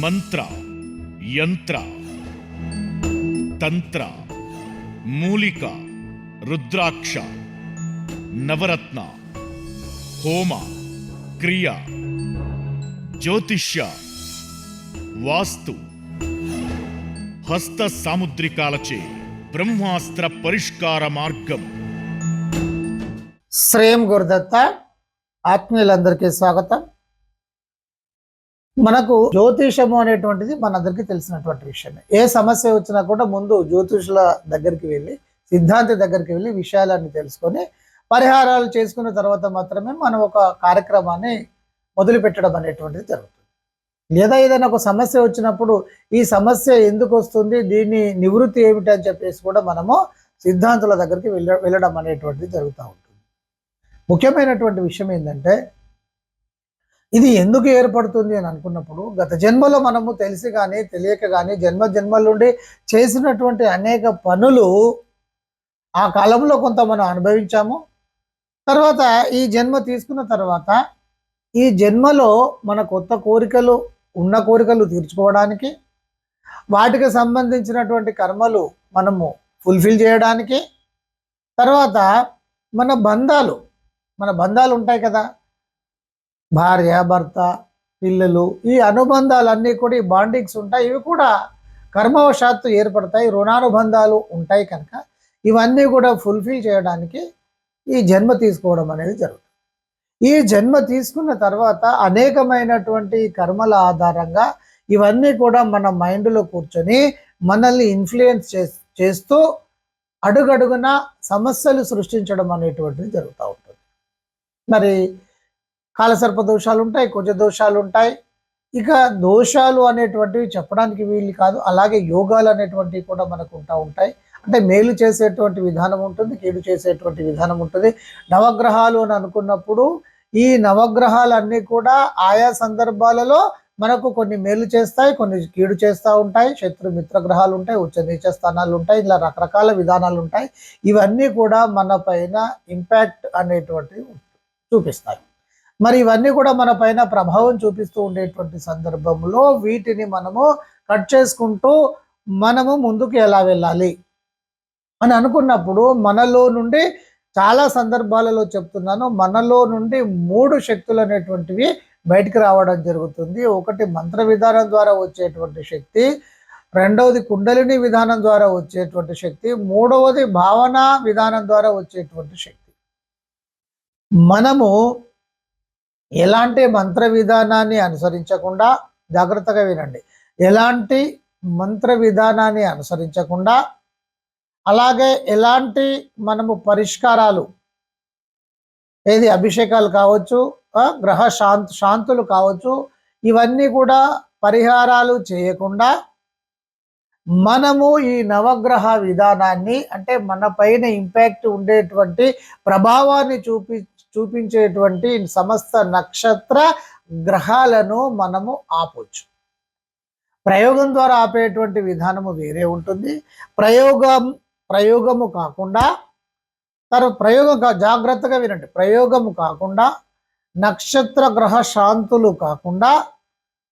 మంత్ర యంత్ర తంత్ర మూలిక రుద్రాక్ష నవరత్న హోమ క్రియ జ్యోతిష్య వాస్తు హస్త సాముద్రికాలచే బ్రహ్మాస్త్ర పరిష్కార మార్గం శ్రేయం గురుదత్త ఆత్మీయులందరికీ స్వాగతం మనకు జ్యోతిషము అనేటువంటిది మనందరికీ తెలిసినటువంటి విషయమే. ఏ సమస్య వచ్చినా కూడా ముందు జ్యోతిషుల దగ్గరికి వెళ్ళి సిద్ధాంతి దగ్గరికి వెళ్ళి విషయాలన్నీ తెలుసుకొని పరిహారాలు చేసుకున్న తర్వాత మాత్రమే మనం ఒక కార్యక్రమాన్ని మొదలుపెట్టడం అనేటువంటిది జరుగుతుంది. లేదా ఏదైనా ఒక సమస్య వచ్చినప్పుడు ఈ సమస్య ఎందుకు వస్తుంది దీని నివృత్తి ఏమిటి అని చెప్పేసి కూడా మనము సిద్ధాంతుల దగ్గరికి వెళ్ళ వెళ్ళడం అనేటువంటిది జరుగుతూ ఉంటుంది. ముఖ్యమైనటువంటి విషయం ఏంటంటే ఇది ఎందుకు ఏర్పడుతుంది అని అనుకున్నప్పుడు గత జన్మలో మనము తెలిసి కానీ తెలియక కానీ జన్మ జన్మల నుండి చేసినటువంటి అనేక పనులు ఆ కాలంలో కొంత మనం అనుభవించాము. తర్వాత ఈ జన్మ తీసుకున్న తర్వాత ఈ జన్మలో మన కొత్త కోరికలు ఉన్న కోరికలు తీర్చుకోవడానికి వాటికి సంబంధించినటువంటి కర్మలు మనము ఫుల్ఫిల్ చేయడానికి తర్వాత మన బంధాలు మన బంధాలు ఉంటాయి కదా భార్య భర్త పిల్లలు ఈ అనుబంధాలన్నీ కూడా ఈ బాండింగ్స్ ఉంటాయి. ఇవి కూడా కర్మవశాత్తు ఏర్పడతాయి రుణానుబంధాలు ఉంటాయి కనుక ఇవన్నీ కూడా ఫుల్ఫిల్ చేయడానికి ఈ జన్మ తీసుకోవడం అనేది జరుగుతుంది. ఈ జన్మ తీసుకున్న తర్వాత అనేకమైనటువంటి కర్మల ఆధారంగా ఇవన్నీ కూడా మన మైండ్లో కూర్చొని మనల్ని ఇన్ఫ్లుయెన్స్ చేస్తూ అడుగడుగున సమస్యలు సృష్టించడం అనేటువంటిది జరుగుతూ ఉంటుంది. మరి కాలసర్ప దోషాలు ఉంటాయి కుజ దోషాలు ఉంటాయి ఇక దోషాలు అనేటువంటివి చెప్పడానికి వీలు కాదు. అలాగే యోగాలు అనేటువంటివి కూడా మనకు ఉంటా ఉంటాయి. అంటే మేలు చేసేటువంటి విధానం ఉంటుంది కీడు చేసేటువంటి విధానం ఉంటుంది. నవగ్రహాలు అని అనుకున్నప్పుడు ఈ నవగ్రహాలన్నీ కూడా ఆయా సందర్భాలలో మనకు కొన్ని మేలు చేస్తాయి కొన్ని కీడు చేస్తూ ఉంటాయి. శత్రు మిత్ర గ్రహాలు ఉంటాయి ఉచ్చ నీచ స్థానాలు ఉంటాయి ఇలా రకరకాల విధానాలు ఉంటాయి ఇవన్నీ కూడా మన పైన ఇంపాక్ట్ అనేటువంటివి చూపిస్తాయి. మరి ఇవన్నీ కూడా మన పైన ప్రభావం చూపిస్తూ ఉండేటువంటి సందర్భంలో వీటిని మనము కట్ చేసుకుంటూ మనము ముందుకు ఎలా వెళ్ళాలి అని అనుకున్నప్పుడు మనలో నుండి చాలా సందర్భాలలో చెప్తున్నాను. మనలో నుండి మూడు శక్తులు అనేటువంటివి బయటకు రావడం జరుగుతుంది. ఒకటి మంత్ర విధానం ద్వారా వచ్చేటువంటి శక్తి రెండవది కుండలిని విధానం ద్వారా వచ్చేటువంటి శక్తి మూడవది భావన విధానం ద్వారా వచ్చేటువంటి శక్తి. మనము ఎలాంటి మంత్ర విధానాన్ని అనుసరించకుండా జాగ్రత్తగా వినండి. ఎలాంటి మంత్ర విధానాన్ని అనుసరించకుండా అలాగే ఎలాంటి మనము పరిష్కారాలు ఏది అభిషేకాలు కావచ్చు గ్రహ శాంత్ శాంతులు కావచ్చు ఇవన్నీ కూడా పరిహారాలు చేయకుండా మనము ఈ నవగ్రహ విధానాన్ని అంటే మన పైన ఇంపాక్ట్ ఉండేటువంటి ప్రభావాన్ని చూపి చూపించేటువంటి సమస్త నక్షత్ర గ్రహాలను మనము ఆపొచ్చు. ప్రయోగం ద్వారా ఆపేటువంటి విధానము వేరే ఉంటుంది. ప్రయోగం ప్రయోగము కాకుండా తరు ప్రయోగం జాగ్రత్తగా వినండి. ప్రయోగము కాకుండా నక్షత్ర గ్రహ శాంతులు కాకుండా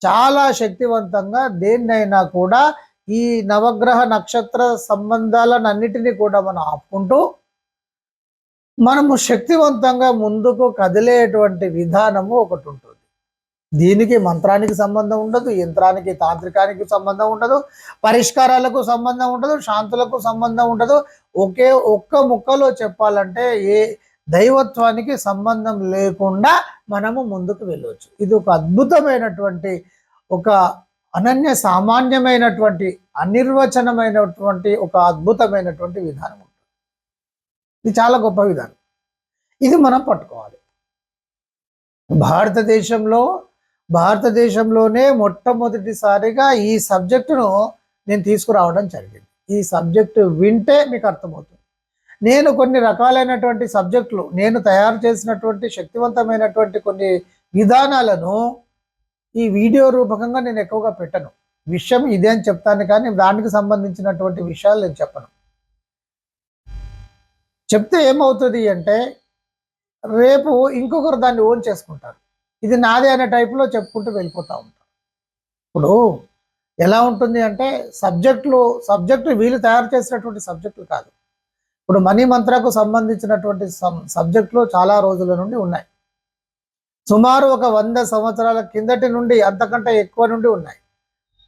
చాలా శక్తివంతంగా దేన్నైనా కూడా ఈ నవగ్రహ నక్షత్ర సంబంధాలను అన్నిటినీ కూడా మనం ఆపుకుంటూ మనము శక్తివంతంగా ముందుకు కదిలేటువంటి విధానము ఒకటి ఉంటుంది. దీనికి మంత్రానికి సంబంధం ఉండదు యంత్రానికి తాంత్రికానికి సంబంధం ఉండదు పరిష్కారాలకు సంబంధం ఉండదు శాంతులకు సంబంధం ఉండదు. ఒకే ఒక్క ముక్కలో చెప్పాలంటే ఏ దైవత్వానికి సంబంధం లేకుండా మనము ముందుకు వెళ్ళవచ్చు. ఇది ఒక అద్భుతమైనటువంటి ఒక అనన్య సామాన్యమైనటువంటి అనిర్వచనమైనటువంటి ఒక అద్భుతమైనటువంటి విధానం. ఇది చాలా గొప్ప విధానం. ఇది మనం పట్టుకోవాలి. భారతదేశంలో భారతదేశంలోనే మొట్టమొదటిసారిగా ఈ సబ్జెక్టును నేను తీసుకురావడం జరిగింది. ఈ సబ్జెక్టు వింటే మీకు అర్థమవుతుంది. నేను కొన్ని రకాలైనటువంటి సబ్జెక్టులు నేను తయారు చేసినటువంటి శక్తివంతమైనటువంటి కొన్ని విధానాలను ఈ వీడియో రూపకంగా నేను ఎక్కువగా పెట్టను. విషయం ఇదే అని చెప్తాను కానీ దానికి సంబంధించినటువంటి విషయాలు నేను చెప్పను. చెప్తే ఏమవుతుంది అంటే రేపు ఇంకొకరు దాన్ని ఓన్ చేసుకుంటారు. ఇది నాదే అనే టైప్లో చెప్పుకుంటూ వెళ్ళిపోతూ ఉంటారు. ఇప్పుడు ఎలా ఉంటుంది అంటే సబ్జెక్టులు సబ్జెక్టు వీళ్ళు తయారు చేసినటువంటి సబ్జెక్టులు కాదు. ఇప్పుడు మనీ మంత్రకు సంబంధించినటువంటి సబ్జెక్టులు చాలా రోజుల నుండి ఉన్నాయి. సుమారు ఒక వంద సంవత్సరాల కిందటి నుండి అంతకంటే ఎక్కువ నుండి ఉన్నాయి.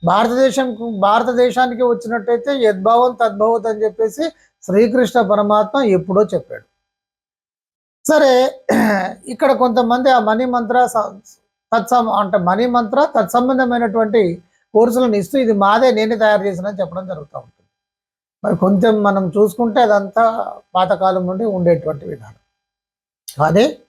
భారతదేశం భారతదేశానికి వచ్చినట్టయితే యద్భావం తద్భవత్ అని చెప్పేసి శ్రీకృష్ణ పరమాత్మ ఎప్పుడో చెప్పాడు. సరే ఇక్కడ కొంతమంది ఆ మనీ మంత్ర స- తత్సం అంటే మనీ మంత్ర తత్సంబంధమైనటువంటి కోర్సులను ఇస్తూ ఇది మాదే నేనే తయారు చేసిన చెప్పడం జరుగుతూ ఉంటుంది. మరి కొంచెం మనం చూసుకుంటే అదంతా పాతకాలం నుండి ఉండేటువంటి విధానం. కానీ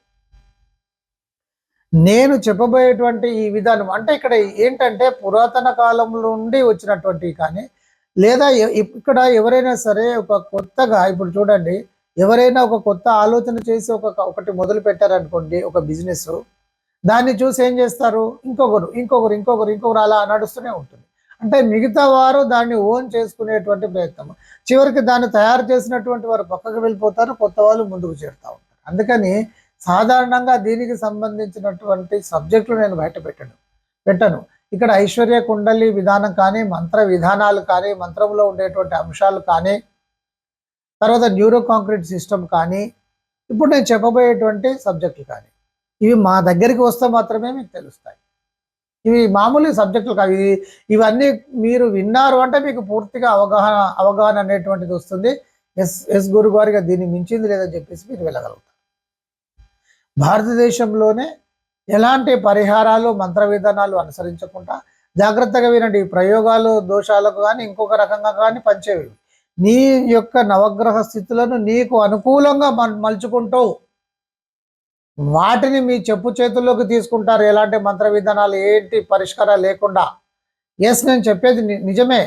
నేను చెప్పబోయేటువంటి ఈ విధానం అంటే ఇక్కడ ఏంటంటే పురాతన కాలం నుండి వచ్చినటువంటి కానీ లేదా ఇక్కడ ఎవరైనా సరే ఒక కొత్తగా ఇప్పుడు చూడండి ఎవరైనా ఒక కొత్త ఆలోచన చేసి ఒక ఒకటి మొదలు పెట్టారనుకోండి ఒక బిజినెస్ దాన్ని చూసి ఏం చేస్తారు? ఇంకొకరు ఇంకొకరు ఇంకొకరు ఇంకొకరు అలా నడుస్తూనే ఉంటుంది. అంటే మిగతా వారు దాన్ని ఓన్ చేసుకునేటువంటి ప్రయత్నం. చివరికి దాన్ని తయారు చేసినటువంటి వారు పక్కకు వెళ్ళిపోతారు కొత్త వాళ్ళు ముందుకు చేరుతూ ఉంటారు. అందుకని సాధారణంగా దీనికి సంబంధించినటువంటి సబ్జెక్టులు నేను బయట పెట్టను పెట్టను. ఇక్కడ ఐశ్వర్య కుండలి విధానం కానీ మంత్ర విధానాలు కానీ మంత్రంలో ఉండేటువంటి అంశాలు కానీ తర్వాత న్యూరో కాంక్రీట్ సిస్టమ్ కానీ ఇప్పుడు నేను చెప్పబోయేటువంటి సబ్జెక్టులు కానీ. ఇవి మా దగ్గరికి వస్తే మాత్రమే మీకు తెలుస్తాయి. ఇవి మామూలు సబ్జెక్టులు కావు. ఇవి ఇవన్నీ మీరు విన్నారు అంటే మీకు పూర్తిగా అవగాహన అవగాహన అనేటువంటిది వస్తుంది. ఎస్ ఎస్ గురు గారిగా దీన్ని మించింది లేదని చెప్పేసి మీరు వెళ్ళగలుగుతారు. భారతదేశంలోనే ఎలాంటి పరిహారాలు మంత్ర విధానాలు అనుసరించకుండా జాగ్రత్తగా వినండి. ప్రయోగాలు దోషాలకు కానీ ఇంకొక రకంగా కానీ పంచేవి. నీ యొక్క నవగ్రహ స్థితులను నీకు అనుకూలంగా మలుచుకుంటూ వాటిని మీ చెప్పు చేతుల్లోకి తీసుకుంటారు. ఎలాంటి మంత్ర విధానాలు ఏంటి పరిష్కారాలు లేకుండా? ఎస్ నేను చెప్పేది నిజమే.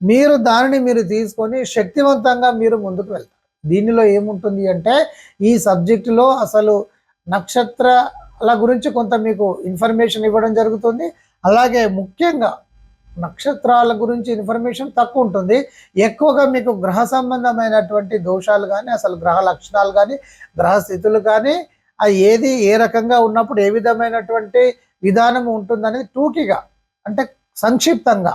మీరు దానిని మీరు తీసుకొని శక్తివంతంగా మీరు ముందుకు వెళ్తారు. దీనిలో ఏముంటుంది అంటే ఈ సబ్జెక్టులో అసలు నక్షత్ర అలా గురించి కొంత మీకు ఇన్ఫర్మేషన్ ఇవ్వడం జరుగుతుంది. అలాగే ముఖ్యంగా నక్షత్రాల గురించి ఇన్ఫర్మేషన్ తక్కువ ఉంటుంది. ఎక్కువగా మీకు గ్రహ సంబంధమైనటువంటి దోషాలు కానీ అసలు గ్రహ లక్షణాలు కానీ గ్రహ స్థితులు కానీ అది ఏది ఏ రకంగా ఉన్నప్పుడు ఏ విధమైనటువంటి విధానం ఉంటుందనేది టూకీగా అంటే సంక్షిప్తంగా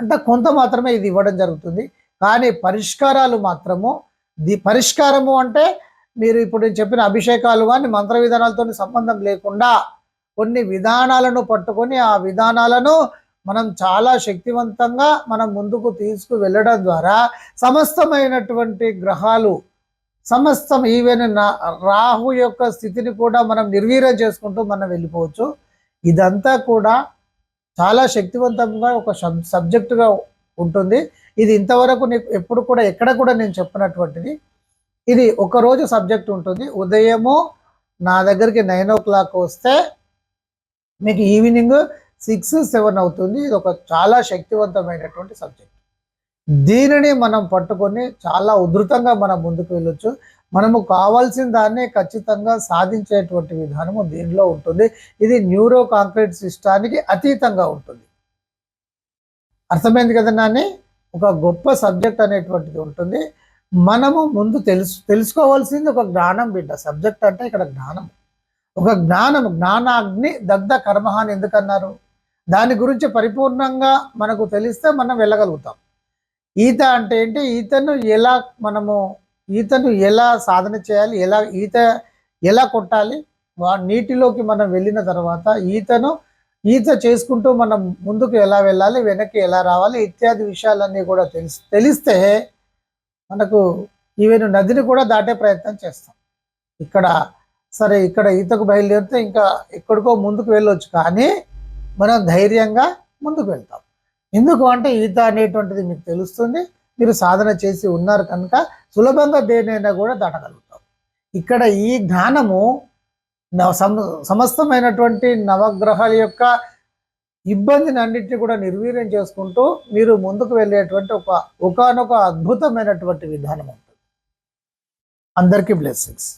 అంటే కొంత మాత్రమే ఇది ఇవ్వడం జరుగుతుంది. కానీ పరిష్కారాలు మాత్రము ది పరిష్కారము అంటే మీరు ఇప్పుడు నేను చెప్పిన అభిషేకాలు కానీ మంత్ర విధానాలతో సంబంధం లేకుండా కొన్ని విధానాలను పట్టుకొని ఆ విధానాలను మనం చాలా శక్తివంతంగా మనం ముందుకు తీసుకు వెళ్ళడం ద్వారా సమస్తమైనటువంటి గ్రహాలు సమస్తం ఈవెన్ నా- రాహు యొక్క స్థితిని కూడా మనం నిర్వీర్యం చేసుకుంటూ మనం వెళ్ళిపోవచ్చు. ఇదంతా కూడా చాలా శక్తివంతంగా ఒక సబ్ సబ్జెక్టుగా ఉంటుంది. ఇది ఇంతవరకు నీకు ఎప్పుడు కూడా ఎక్కడ కూడా నేను చెప్పినటువంటిది ఇది ఒక రోజు సబ్జెక్ట్ ఉంటుంది. ఉదయము నా దగ్గరికి నైన్ ఓ క్లాక్ వస్తే మీకు ఈవినింగ్ సిక్స్ సెవెన్ అవుతుంది. ఇది ఒక చాలా శక్తివంతమైనటువంటి సబ్జెక్ట్ దీనిని మనం పట్టుకొని చాలా ఉధృతంగా మనం ముందుకు వెళ్ళొచ్చు. మనము కావాల్సిన దాన్ని ఖచ్చితంగా సాధించేటువంటి విధానము దీనిలో ఉంటుంది. ఇది న్యూరో కాంక్రీట్ సిస్టానికి అతీతంగా ఉంటుంది. అర్థమైంది కదా నాని? ఒక గొప్ప సబ్జెక్ట్ అనేటువంటిది ఉంటుంది. మనము ముందు తెలుసు తెలుసుకోవాల్సింది ఒక జ్ఞానం బిడ్డ. సబ్జెక్ట్ అంటే ఇక్కడ జ్ఞానం. ఒక జ్ఞానం జ్ఞానాగ్ని దగ్ధ కర్మ అని ఎందుకన్నారు? దాని గురించి పరిపూర్ణంగా మనకు తెలిస్తే మనం వెళ్ళగలుగుతాం. ఈత అంటే ఏంటి? ఈతను ఎలా మనము ఈతను ఎలా సాధన చేయాలి? ఎలా ఈత ఎలా కొట్టాలి? వా- నీటిలోకి మనం వెళ్ళిన తర్వాత ఈతను ఈత చేసుకుంటూ మనం ముందుకు ఎలా వెళ్ళాలి? వెనక్కి ఎలా రావాలి? ఇత్యాది విషయాలన్నీ కూడా తెలిసి తెలిస్తే మనకు ఈవెన్ నదిని కూడా దాటే ప్రయత్నం చేస్తాం. ఇక్కడ సరే ఇక్కడ ఈతకు బయలుదేరితే ఇంకా ఎక్కడికో ముందుకు వెళ్ళొచ్చు కానీ మనం ధైర్యంగా ముందుకు వెళ్తాం. ఎందుకు అంటే ఈత అనేటువంటిది మీకు తెలుస్తుంది. మీరు సాధన చేసి ఉన్నారు కనుక సులభంగా దేనైనా కూడా దాటగలుగుతాం. ఇక్కడ ఈ జ్ఞానము నవ- సమస్తమైనటువంటి నవగ్రహాల యొక్క ఇబ్బందిని అన్నింటినీ కూడా నిర్వీర్యం చేసుకుంటూ మీరు ముందుకు వెళ్ళేటువంటి ఒక ఒకనొక అద్భుతమైనటువంటి విధానం ఉంటుంది. అందరికీ బ్లెస్సింగ్స్